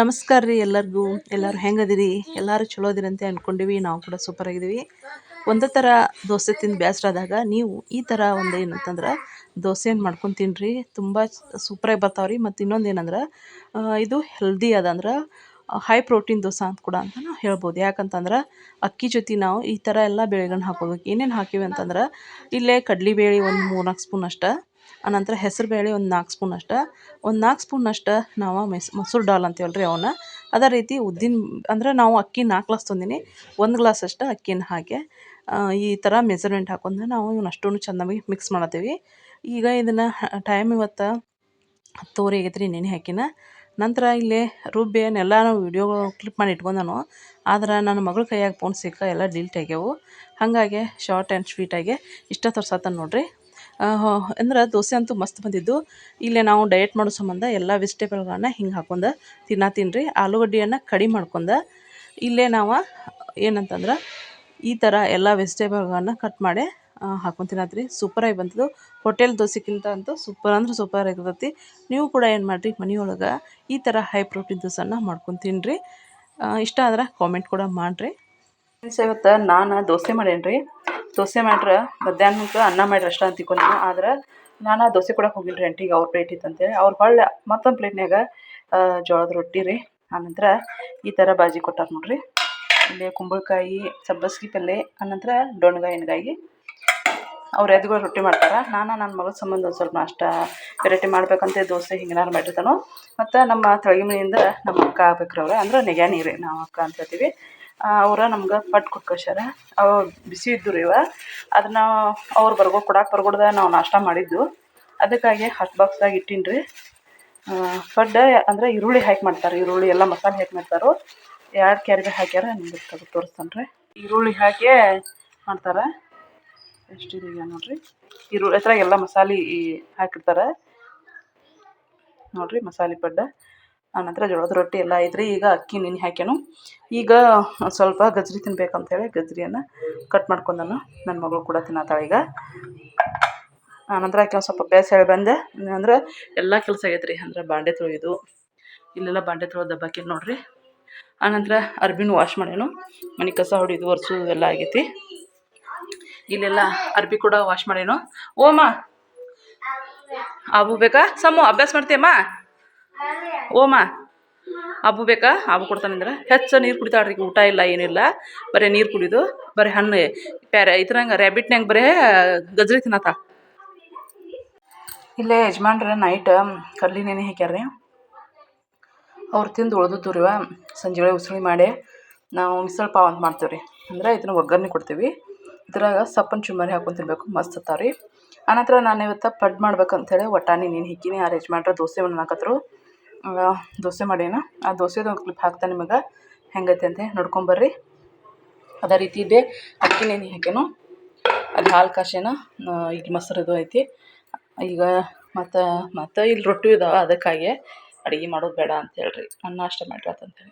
ನಮಸ್ಕಾರ ರೀ ಎಲ್ಲರಿಗೂ. ಎಲ್ಲರೂ ಹೆಂಗದಿರಿ? ಎಲ್ಲರೂ ಚಲೋ ಅದಿರಿ ಅಂತ ಅಂದ್ಕೊಂಡಿವಿ ನಾವು ಕೂಡ ಸೂಪರ್ ಆಗಿದ್ದೀವಿ ಒಂದೇ ಥರ ದೋಸೆ ತಿಂದು ಬೇಸರ ನೀವು ಈ ಥರ ಒಂದು ಏನಂತಂದ್ರೆ ದೋಸೆಯನ್ನು ಮಾಡ್ಕೊಂಡು ತಿನ್ನಿರಿ ತುಂಬ ಸೂಪರಾಗಿ ಬರ್ತಾವ್ರಿ. ಮತ್ತು ಇನ್ನೊಂದು ಏನಂದ್ರೆ ಇದು ಹೆಲ್ದಿ ಅದ ಅಂದ್ರೆ ಹೈ ಪ್ರೋಟೀನ್ ದೋಸೆ ಅಂತ ಕೂಡ ಅಂತ ನಾವು ಹೇಳ್ಬೋದು. ಯಾಕಂತಂದ್ರೆ ಅಕ್ಕಿ ಜೊತೆ ನಾವು ಈ ಥರ ಎಲ್ಲ ಬೇಳೆಗಳನ್ನ ಹಾಕೋಬೇಕು ಏನೇನು ಹಾಕಿವಿ ಅಂತಂದ್ರೆ, ಇಲ್ಲೇ ಕಡ್ಲಿಬೇಳೆ ಒಂದು ಮೂರು ನಾಲ್ಕು ಸ್ಪೂನ್ ಅಷ್ಟೇ ಅನಂತರ ಹೆಸರು ಬೇಳೆ ಒಂದು ನಾಲ್ಕು ಸ್ಪೂನ್ ಅಷ್ಟೇ. ಒಂದು ನಾಲ್ಕು ಸ್ಪೂನ್ ಅಷ್ಟೇ ನಾವು ಮೆಸ್, ಮೊಸರು ಡಾಲ್ ಅಂತೀವಲ್ಲ ರೀ ಅವನ್ನ. ಅದೇ ರೀತಿ ಉದ್ದಿನ, ಅಂದ್ರೆ ನಾವು ಅಕ್ಕಿ ನಾಲ್ಕು ಗ್ಲಾಸ್ ತೊಂದಿನಿ. ಒಂದು ಗ್ಲಾಸ್ ಅಷ್ಟು ಅಕ್ಕಿನ ಹಾಕಿ ಈ ಥರ ಮೆಸರ್ಮೆಂಟ್ ಹಾಕೊಂಡು ನಾವು ಇವನ್ನ ಅಷ್ಟೂ ಚೆನ್ನಾಗಿ ಮಿಕ್ಸ್ ಮಾಡತ್ತೀವಿ. ಈಗ ಇದನ್ನು ಟೈಮ್ ಇವತ್ತು ಹತ್ತುವರೆ ಆಗೈತೆ ರೀ ನೆನೆ ಹಾಕಿನ. ನಂತರ ಇಲ್ಲಿ ರುಬ್ಬಿ ಎಲ್ಲ ನಾವು ವಿಡಿಯೋ ಕ್ಲಿಪ್ ಮಾಡಿ ಇಟ್ಕೊಂಡನು, ಆದ್ರೆ ನನ್ನ ಮಗಳ ಕೈಯಾಗ ಫೋನ್ ಸಿಕ್ಕ, ಎಲ್ಲ ಡಿಲೀಟ್ ಆಗ್ಯಾವು. ಹಾಗಾಗಿ ಶಾರ್ಟ್ ಆ್ಯಂಡ್ ಸ್ವೀಟಾಗಿ ಇಷ್ಟ ತೋರ್ಸತ್ತ ನೋಡ್ರಿ. ಅಂದ್ರೆ ದೋಸೆ ಅಂತೂ ಮಸ್ತ್ ಬಂದಿದ್ದು. ಇಲ್ಲೇ ನಾವು ಡಯಟ್ ಮಾಡೋ ಸಂಬಂಧ ಎಲ್ಲ ವೆಜಿಟೇಬಲ್ಗಳನ್ನ ಹಿಂಗೆ ಹಾಕೊಂಡು ತಿನ್ನಾ ತಿನ್ರಿ. ಆಲೂಗಡ್ಡೆಯನ್ನು ಕಡಿಮೆ ಮಾಡ್ಕೊಂಡು ಇಲ್ಲೇ ನಾವು ಏನಂತಂದ್ರೆ ಈ ಥರ ಎಲ್ಲ ವೆಜಿಟೇಬಲ್ಗಳನ್ನ ಕಟ್ ಮಾಡಿ ಹಾಕೊಂಡು ತಿನ್ನತ್ರಿ. ಸೂಪರಾಗಿ ಬಂತದು. ಹೋಟೆಲ್ ದೋಸೆಗಿಂತ ಅಂತೂ ಸೂಪರ್ ಅಂದ್ರೆ ಸೂಪರ್ ಆಗಿರ್ತೈತಿ. ನೀವು ಕೂಡ ಏನು ಮಾಡಿರಿ ಮನೆಯೊಳಗೆ ಈ ಥರ ಹೈ ಪ್ರೋಟೀನ್ ದೋಸೆನ ಮಾಡ್ಕೊಂಡು ತಿನ್ನಿರಿ ಇಷ್ಟ ಆದ್ರೆ ಕಾಮೆಂಟ್ ಕೂಡ ಮಾಡಿರಿ. ಇವತ್ತು ನಾನು ದೋಸೆ ಮಾಡೇನಿ ದೋಸೆ ಮಾಡ್ರೆ ಮಧ್ಯಾಹ್ನಕ್ಕೆ ಅನ್ನ ಮಾಡ್ರಿ ಅಷ್ಟ ಅಂತ ನಾನು. ಆದ್ರೆ ನಾನು ದೋಸೆ ಕೊಡಕ್ಕೆ ಹೋಗಿಲ್ಲ ರೀ ಅಂಟಿಗೆ ಅವ್ರ ಪ್ಲೇಟ್ ಇತ್ತು ಇತ್ತಂತೇಳಿ ಅವ್ರು ಹೊಳ್ಳೆ ಮತ್ತೊಂದು ಪ್ಲೇಟ್ನ್ಯಾಗ ಜೋಳದ ರೊಟ್ಟಿ ರೀ. ಆನಂತರ ಈ ಥರ ಬಾಜಿ ಕೊಟ್ಟಾರ ನೋಡ್ರಿ. ಇಲ್ಲಿ ಕುಂಬಳಕಾಯಿ, ಸಬ್ಬಸ್ಗಿ ಪಲ್ಯ ಆನಂತರ ಡೊಣ್ಗಾಯಿ ಎಣ್ಗಾಯಿ. ಅವ್ರು ಎದ್ಗಳು ರೊಟ್ಟಿ ಮಾಡ್ತಾರೆ. ನಾನು ನನ್ನ ಮಗಳ ಸಂಬಂಧ ಒಂದು ಸ್ವಲ್ಪ ನಾಷ್ಟ ವೆರೈಟಿ ಮಾಡ್ಬೇಕಂತ ದೋಸೆ ಹಿಂಗಾರು ಮಾಡಿರ್ತಾನೋ. ಮತ್ತು ನಮ್ಮ ತಳಗಿ ಮನೆಯಿಂದ ನಮ್ಮ ಅಕ್ಕ ಆಗ್ಬೇಕ್ರಿ ಅವ್ರು ಅಂದ್ರೆ ನೆಗ್ಯಾನಿ ರೀ ನಾವು ಅಕ್ಕ ಅಂತ ಹೇಳ್ತೀವಿ. ಅವ್ರು ನಮ್ಗೆ ಪಟ್ಟು ಕೊಟ್ಟು ಕಳ್ಸ್ಯಾರ. ಅವು ಬಿಸಿ ಇದ್ದು ರೀ ಇವ. ಅದನ್ನ ಅವ್ರು ಬರ್ಗೋ ಕೊಡಕ್ಕೆ ಬರ್ಗೊಡ್ದ ನಾವು ನಾಷ್ಟ ಮಾಡಿದ್ದು. ಅದಕ್ಕಾಗಿ ಹಟ್ ಬಾಕ್ಸ್ದಾಗ ಇಟ್ಟಿನಿ ರೀ ಪಡ್ಡ ಅಂದರೆ ಈರುಳ್ಳಿ ಹಾಕಿ ಮಾಡ್ತಾರೆ. ಈರುಳ್ಳಿ ಎಲ್ಲ ಮಸಾಲೆ ಹಾಕಿ ಮಾಡ್ತಾರೋ. ಎರಡು ಕ್ಯಾರಿಗೆ ಹಾಕ್ಯಾರ ನಿಮ್ಗೆ ತೋರಿಸ್ತಾನೆ ರೀ ಈರುಳ್ಳಿ ಹಾಕಿ ಮಾಡ್ತಾರೆ. ಎಷ್ಟಿದೆ ನೋಡ್ರಿ? ಈರುಳ್ಳಿ ಅದ್ರಾಗ ಎಲ್ಲ ಮಸಾಲೆ ಹಾಕಿರ್ತಾರೆ. ನೋಡ್ರಿ ಮಸಾಲೆ ಪಡ್ಡ. ಆನಂತರ ಜೋಳದ ರೊಟ್ಟಿ ಎಲ್ಲ ಐತ್ರಿ. ಈಗ ಅಕ್ಕಿ ನೆನೆ ಹಾಕ್ಯಾನು. ಈಗ ಸ್ವಲ್ಪ ಗಜ್ರಿ ತಿನ್ಬೇಕಂತೇಳಿ ಗಜ್ರಿಯನ್ನು ಕಟ್ ಮಾಡ್ಕೊಂಡನು. ನನ್ನ ಮಗಳು ಕೂಡ ತಿನ್ನತಾಳೆ ಈಗ. ಆನಂತರ ಆಕೆ ಸ್ವಲ್ಪ ಬೇಸ ಹೇಳಿ ಬಂದೆ. ಅಂದ್ರೆ ಎಲ್ಲ ಕೆಲಸ ಆಗೈತೆ ರೀ ಅಂದ್ರೆ ಬಾಂಡೆ ತೊಳೆಯೋದು. ಇಲ್ಲೆಲ್ಲ ಬಾಂಡೆ ತೊಳೆದು ದಬ್ಬಾಕಿ ನೋಡ್ರಿ. ಆನಂತರ ಅರ್ಬಿನ ವಾಶ್ ಮಾಡ್ಯಾನು. ಮನೆ ಕಸ ಹೊಡಿಯೋದು ಒರೆಸೋದು ಎಲ್ಲ ಆಗೈತಿ. ಇಲ್ಲೆಲ್ಲ ಅರ್ಬಿ ಕೂಡ ವಾಶ್ ಮಾಡೇನು. ಓಮ ಅಬು ಬೇಕಾ? ಸಮು, ಅಭ್ಯಾಸ ಮಾಡ್ತೀಯಮ್ಮ ಓಮ ಅಬು ಬೇಕಾ? ಅಬು ಕೊಡ್ತಾನಂದ್ರೆ ಹೆಚ್ಚು ನೀರು ಕುಡಿತಾಳ್ರಿ ಊಟ ಇಲ್ಲ, ಏನಿಲ್ಲ. ಬರೀ ನೀರು ಕುಡಿದು, ಬರೀ ಹಣ್ಣು, ಪ್ಯಾರೆ ಇದ್ರಂಗೆ ರ್ಯಾಬಿಟ್ನಾಗ ಬರೀ ಗಜ್ರಿ ತಿನ್ನತ ಇಲ್ಲೇ ಯಜಮಾನ್ರ ನೈಟ್ ಕಡ್ಲಿ ನೆನೆ ಹಾಕ್ಯಾರ್ರಿ. ಅವ್ರು ತಿಂದು ಉಳ್ದು ರೀ ಸಂಜೆ ವೇಳೆ ಉಸುಳಿ ಮಾಡಿ ನಾವು ಮಿಸಳ್ ಪಾವ್ ಅಂತ ಮಾಡ್ತೀವಿ ರೀ ಅಂದ್ರೆ ಇದನ್ನು ಒಗ್ಗರಣೆ ಕೊಡ್ತೀವಿ. ಇದ್ರಾಗ ಸಪ್ಪನ ಚುಮ್ಮರಿ ಹಾಕೊಂಡು ತಿನ್ಬೇಕು ಮಸ್ತ್ ಹತ್ತಾವ ರೀ ಆನಂತರ ನಾನು ಇವತ್ತು ಪಡ್ ಮಾಡ್ಬೇಕಂತೇಳಿ ಒಟ್ಟಾಣಿ ನೀನು ಹಿಕ್ಕಿನಿ, ಆ ಮಾಡ್ರೆ ದೋಸೆ ಹಾಕತ್ರು. ದೋಸೆ ಮಾಡೇನ, ಆ ದೋಸೆದು ಒಂದು ಕ್ಲಿಪ್ ಹಾಕ್ತಾ ನಿಮಗೆ, ಹೆಂಗೈತೆ ಅಂತ ನೋಡ್ಕೊಂಬರ್ರಿ ಅದೇ ರೀತಿ ಇದೆ, ಅಕ್ಕಿ ನೆನೆ ಹಾಕೇನು ಅಲ್ಲಿ ಹಾಲು ಕಾಶೇನ ಈಗ ಮೊಸರು ಇದು ಐತಿ. ಈಗ ಮತ್ತು ಮತ್ತು ಇಲ್ಲಿ ರೊಟ್ಟಿ ಇದಾವೆ, ಅದಕ್ಕಾಗಿ ಅಡುಗೆ ಮಾಡೋದು ಬೇಡ ಅಂತ ಹೇಳ್ರಿ. ಅನ್ನ ಅಷ್ಟೇ ಮಾಡ್ರಿ ಅಂತಂತೇಳಿ